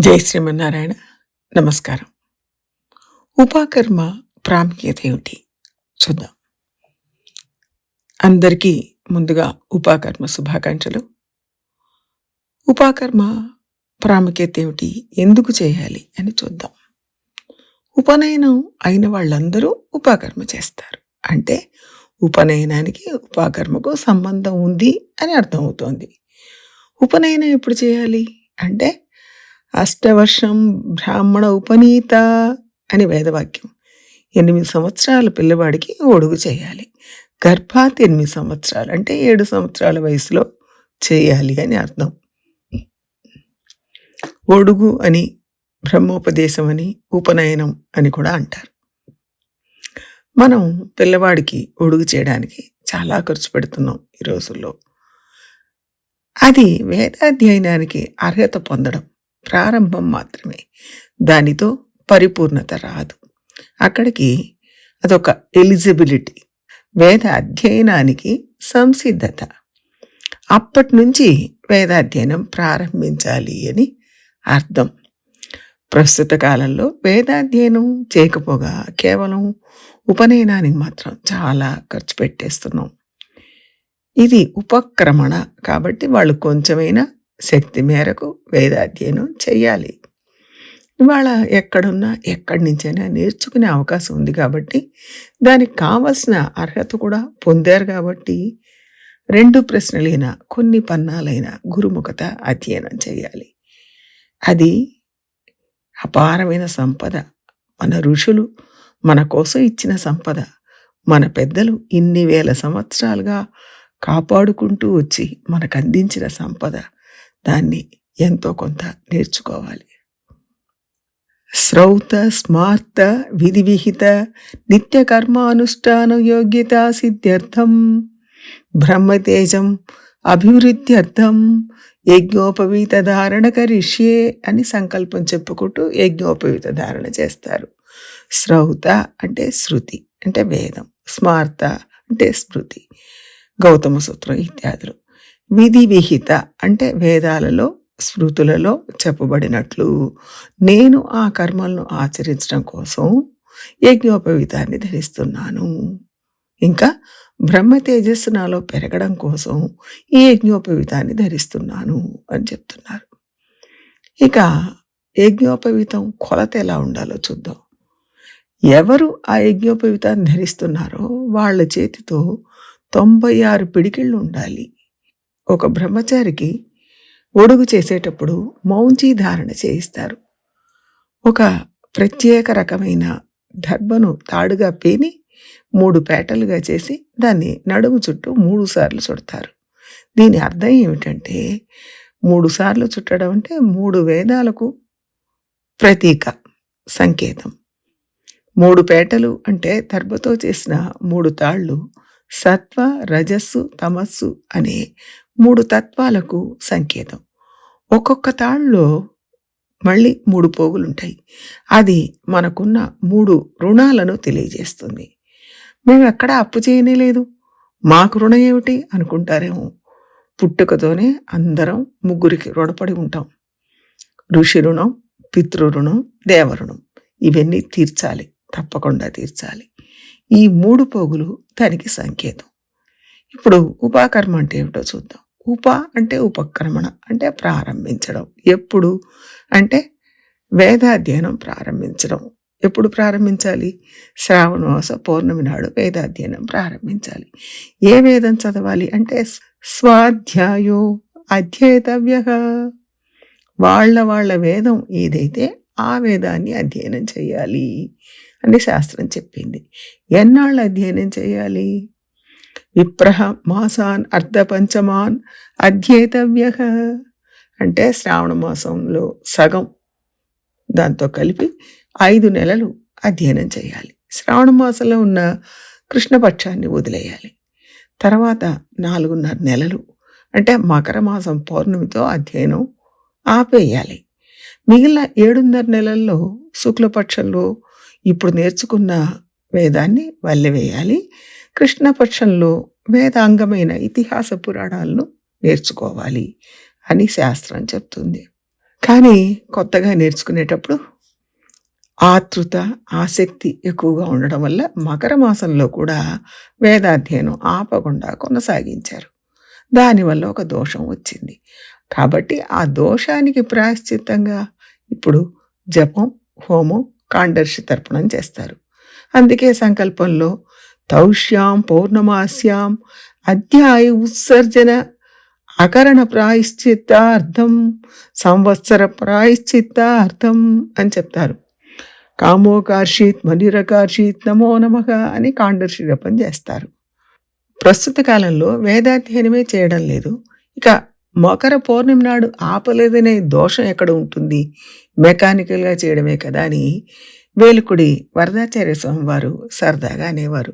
జై శ్రీమన్నారాయణ. నమస్కారం. ఉపాకర్మ ప్రాముఖ్యత ఏమిటి? చూద్దాం. అందరికీ ముందుగా ఉపాకర్మ శుభాకాంక్షలు. ఉపాకర్మ ప్రాముఖ్యత ఏమిటి? ఎందుకు చేయాలి అని చూద్దాం. ఉపనయనం అయిన వాళ్ళందరూ ఉపాకర్మ చేస్తారు. అంటే ఉపనయనానికి ఉపాకర్మకు సంబంధం ఉంది అని అర్థమవుతోంది. ఉపనయనం ఎప్పుడు చేయాలి? అంటే అష్టవర్షం బ్రాహ్మణ ఉపనీత అని వేదవాక్యం. ఎనిమిది సంవత్సరాల పిల్లవాడికి ఒడుగు చేయాలి. గర్భాత్ ఎనిమిది సంవత్సరాలు అంటే ఏడు సంవత్సరాల వయసులో చేయాలి అని అర్థం. ఒడుగు అని బ్రహ్మోపదేశం అని ఉపనయనం అని కూడా అంటారు. మనం పిల్లవాడికి ఒడుగు చేయడానికి చాలా ఖర్చు పెడుతున్నాం ఈ రోజుల్లో. అది వేదాధ్యయనానికి అర్హత పొందడం. ప్రారంభం మాత్రమే. దానితో పరిపూర్ణత రాదు. అక్కడికి అదొక ఎలిజిబిలిటీ. వేద అధ్యయనానికి సంసిద్ధత. అప్పటి నుంచి వేదాధ్యయనం ప్రారంభించాలి అని అర్థం. ప్రస్తుత కాలంలో వేదాధ్యయనం చేయకపోగా కేవలం ఉపనయనానికి మాత్రం చాలా ఖర్చు పెట్టేస్తున్నాం. ఇది ఉపక్రమణ కాబట్టి వాళ్ళు కొంచెమైనా శక్తి మేరకు వేదాధ్యయనం చేయాలి ఇవాళ ఎక్కడున్నా ఎక్కడి నుంచైనా నేర్చుకునే అవకాశం ఉంది కాబట్టి దానికి కావలసిన అర్హత కూడా పొందారు కాబట్టి రెండు ప్రశ్నలైన కొన్ని పన్నాలైన గురుముఖత అధ్యయనం చేయాలి అది అపారమైన సంపద. మన ఋషులు మన కోసం ఇచ్చిన సంపద. మన పెద్దలు ఇన్ని వేల సంవత్సరాలుగా కాపాడుకుంటూ వచ్చి మనకు అందించిన సంపద. దాన్ని ఎంతో కొంత నేర్చుకోవాలి. శ్రౌత స్మార్త విధి విహిత నిత్య కర్మానుష్ఠాన యోగ్యత సిద్ధ్యర్థం బ్రహ్మతేజం అభివృద్ధ్యర్థం యజ్ఞోపవీత ధారణ కరిష్యే అని సంకల్పం చెప్పుకుంటూ యజ్ఞోపవీత ధారణ చేస్తారు. శ్రౌత అంటే శృతి అంటే వేదం. స్మార్త అంటే స్మృతి. గౌతమ సూత్రం ఇత్యాదులు. విధి విహిత అంటే వేదాలలో స్మృతులలో చెప్పబడినట్లు. నేను ఆ కర్మలను ఆచరించడం కోసం యజ్ఞోపవీతాన్ని ధరిస్తున్నాను. ఇంకా బ్రహ్మ తేజస్సు నాలో పెరగడం కోసం ఈ యజ్ఞోపవీతాన్ని ధరిస్తున్నాను అని చెప్తున్నారు. ఇక యజ్ఞోపవీతం కొలత ఎలా ఉండాలో చూద్దాం. ఎవరు ఆ యజ్ఞోపవీతాన్ని ధరిస్తున్నారో వాళ్ళ చేతితో తొంభై ఆరు పిడికిళ్ళు ఉండాలి. ఒక బ్రహ్మచారికి ఒడుగు చేసేటప్పుడు మౌంచి ధారణ చేయిస్తారు. ఒక ప్రత్యేక రకమైన దర్భను తాడుగా పేని మూడు పేటలుగా చేసి దాన్ని నడుము చుట్టూ మూడు సార్లు చుడతారు. దీని అర్థం ఏమిటంటే మూడు సార్లు చుట్టడం అంటే మూడు వేదాలకు ప్రతీక సంకేతం. మూడు పేటలు అంటే దర్భతో చేసిన మూడు తాళ్ళు సత్వ రజస్సు తమస్సు అనే మూడు తత్వాలకు సంకేతం. ఒక్కొక్క తాళ్ళలో మళ్ళీ మూడు పోగులుంటాయి. అది మనకున్న మూడు రుణాలను తెలియజేస్తుంది. మేము ఎక్కడా అప్పు చేయనే లేదు. మాకు రుణం ఏమిటి అనుకుంటారేమో. పుట్టుకతోనే అందరం ముగ్గురికి రుణపడి ఉంటాం. ఋషి రుణం పితృ రుణం దేవరుణం ఇవన్నీ తీర్చాలి. తప్పకుండా తీర్చాలి. ఈ మూడు పోగులు దానికి సంకేతం. ఇప్పుడు ఉపాకర్మ అంటే ఏమిటో చూద్దాం. ఉప అంటే ఉపక్రమణ అంటే ప్రారంభించడం. ఎప్పుడు? అంటే వేదాధ్యయనం ప్రారంభించడం. ఎప్పుడు ప్రారంభించాలి? శ్రావణమాస పౌర్ణమి నాడు వేదాధ్యయనం ప్రారంభించాలి. ఏ వేదం చదవాలి? అంటే స్వాధ్యాయో అధ్యేతవ్య. వాళ్ళ వాళ్ళ వేదం ఏదైతే ఆ వేదాన్ని అధ్యయనం చేయాలి అని శాస్త్రం చెప్పింది. ఎన్నాళ్ళు అధ్యయనం చేయాలి? విప్రహ మాసాన్ అర్ధపంచమాన్ అధ్యేతవ్య అంటే శ్రావణ మాసంలో సగం. దాంతో కలిపి ఐదు నెలలు అధ్యయనం చేయాలి. శ్రావణ మాసంలో ఉన్న కృష్ణపక్షాన్ని వదిలేయాలి. తర్వాత నాలుగున్నర నెలలు అంటే మకర మాసం పౌర్ణమితో అధ్యయనం ఆపేయాలి. మిగిలిన ఏడున్నర నెలల్లో శుక్లపక్షంలో ఇప్పుడు నేర్చుకున్న వేదాన్ని వల్లెవేయాలి. కృష్ణపక్షంలో వేదాంగమైన ఇతిహాస పురాణాలను నేర్చుకోవాలి అని శాస్త్రం చెప్తుంది. కానీ కొత్తగా నేర్చుకునేటప్పుడు ఆతృత ఆసక్తి ఎక్కువగా ఉండడం వల్ల మకర మాసంలో కూడా వేదాధ్యయనం ఆపకుండా కొనసాగించారు. దానివల్ల ఒక దోషం వచ్చింది. కాబట్టి ఆ దోషానికి ప్రాయశ్చిత్తంగా ఇప్పుడు జపం హోమం కాండర్షి తర్పణం చేస్తారు. అందుకే సంకల్పంలో తౌష్యాం పౌర్ణమాస్యాం అధ్యాయ ఉత్సర్జన అకరణ ప్రాయశ్చిత్తార్థం సంవత్సర ప్రాయశ్చిత్తార్థం అని చెప్తారు. కామోకార్షిత్ మనిరకార్షిత్ నమో నమః అని కాండర్షి జపం చేస్తారు. ప్రస్తుత కాలంలో వేదాధ్యయనమే చేయడం లేదు. ఇక మకర పౌర్ణమి నాడు ఆపలేదనే దోషం ఎక్కడ ఉంటుంది? మెకానికల్గా చేయడమే కదా అని వేలుకుడి వరదాచార్య స్వామి వారు సరదాగా అనేవారు.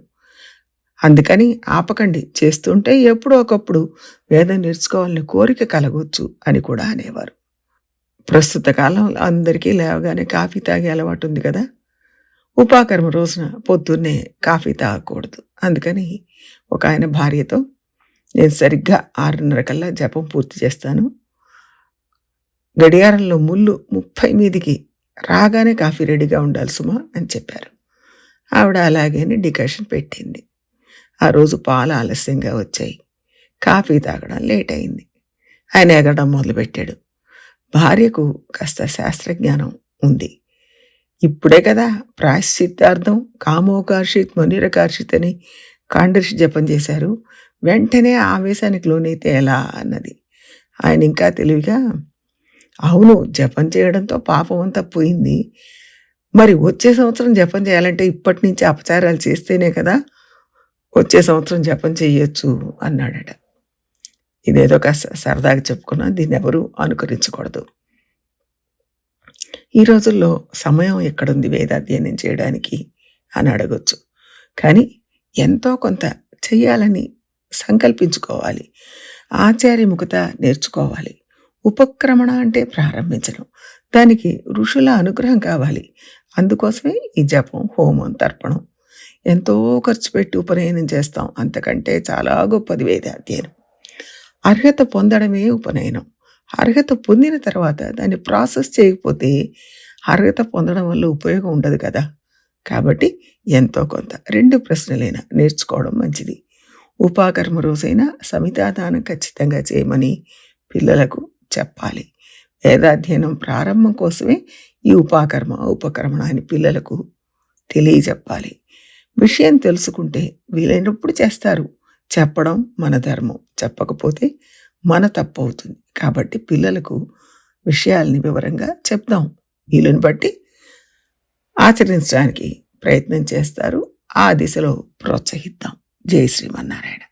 అందుకని ఆపకండి చేస్తుంటే ఎప్పుడో ఒకప్పుడు వేదం నేర్చుకోవాలని కోరిక కలగొచ్చు అని కూడా అనేవారు. ప్రస్తుత కాలంలో అందరికీ లేవగానే కాఫీ తాగే అలవాటు ఉంది కదా? ఉపాకర్మ రోజున పొద్దున్నే కాఫీ తాగకూడదు. అందుకని ఒక ఆయన భార్యతో నేను సరిగ్గా ఆరున్నర కల్లా జపం పూర్తి చేస్తాను. గడియారంలో ముళ్ళు ముప్పై మీదికి రాగానే కాఫీ రెడీగా ఉండాలి సుమా అని చెప్పారు. ఆవిడ అలాగే డికాషన్ పెట్టింది. ఆ రోజు పాలు ఆలస్యంగా వచ్చాయి. కాఫీ తాగడం లేట్ అయింది. ఆయన ఎగరడం మొదలుపెట్టాడు. భార్యకు కాస్త శాస్త్రజ్ఞానం ఉంది. ఇప్పుడే కదా ప్రాశ్చిత్తార్థం కామోకార్షిత్ మునిరకార్షిత్ అని కాండర్షి జపం చేశారు. వెంటనే ఆవేశానికి లోనైతే ఎలా అన్నది. ఆయన ఇంకా తెలివిగా అవును జపం చేయడంతో పాపం అంతా పోయింది. మరి వచ్చే సంవత్సరం జపం చేయాలంటే ఇప్పటి నుంచి అపచారాలు చేస్తేనే కదా వచ్చే సంవత్సరం జపం చేయొచ్చు అన్నాడట. ఇదేదో కాస్త సరదాగా చెప్పుకున్నా దీన్ని ఎవరు అనుకరించకూడదు. ఈ రోజుల్లో సమయం ఎక్కడుంది వేదాధ్యయనం చేయడానికి? అని అడగొచ్చు. కానీ ఎంతో కొంత చెయ్యాలని సంకల్పించుకోవాలి. ఆచార్యముఖత నేర్చుకోవాలి. ఉపక్రమణ అంటే ప్రారంభించడం. దానికి ఋషుల అనుగ్రహం కావాలి. అందుకోసమే ఈ జపం హోమం తర్పణం ఎంతో ఖర్చు పెట్టి ఉపనయనం చేస్తాం. అంతకంటే చాలా గొప్పది వేదాధ్యయనం. అర్హత పొందడమే ఉపనయనం. అర్హత పొందిన తర్వాత దాన్ని ప్రాసెస్ చేయకపోతే అర్హత పొందడం వల్ల ఉపయోగం ఉండదు కదా. కాబట్టి ఎంతో కొంత రెండు ప్రశ్నలైనా నేర్చుకోవడం మంచిది. ఉపాకర్మ రోజైనా సమితాదానం ఖచ్చితంగా చేయమని పిల్లలకు చెప్పాలి. వేదాధ్యయనం ప్రారంభం కోసమే ఈ ఉపాకర్మ ఉపకర్మణ అని పిల్లలకు తెలియజెప్పాలి. విషయం తెలుసుకుంటే వీలైనప్పుడు చేస్తారు. చెప్పడం మన ధర్మం. చెప్పకపోతే మన తప్పు అవుతుంది. కాబట్టి పిల్లలకు విషయాల్ని వివరంగా చెప్దాం. వీలుని బట్టి ఆచరించడానికి ప్రయత్నం చేస్తారు. ఆ దిశలో ప్రోత్సహిద్దాం. జై శ్రీమన్నారాయణ.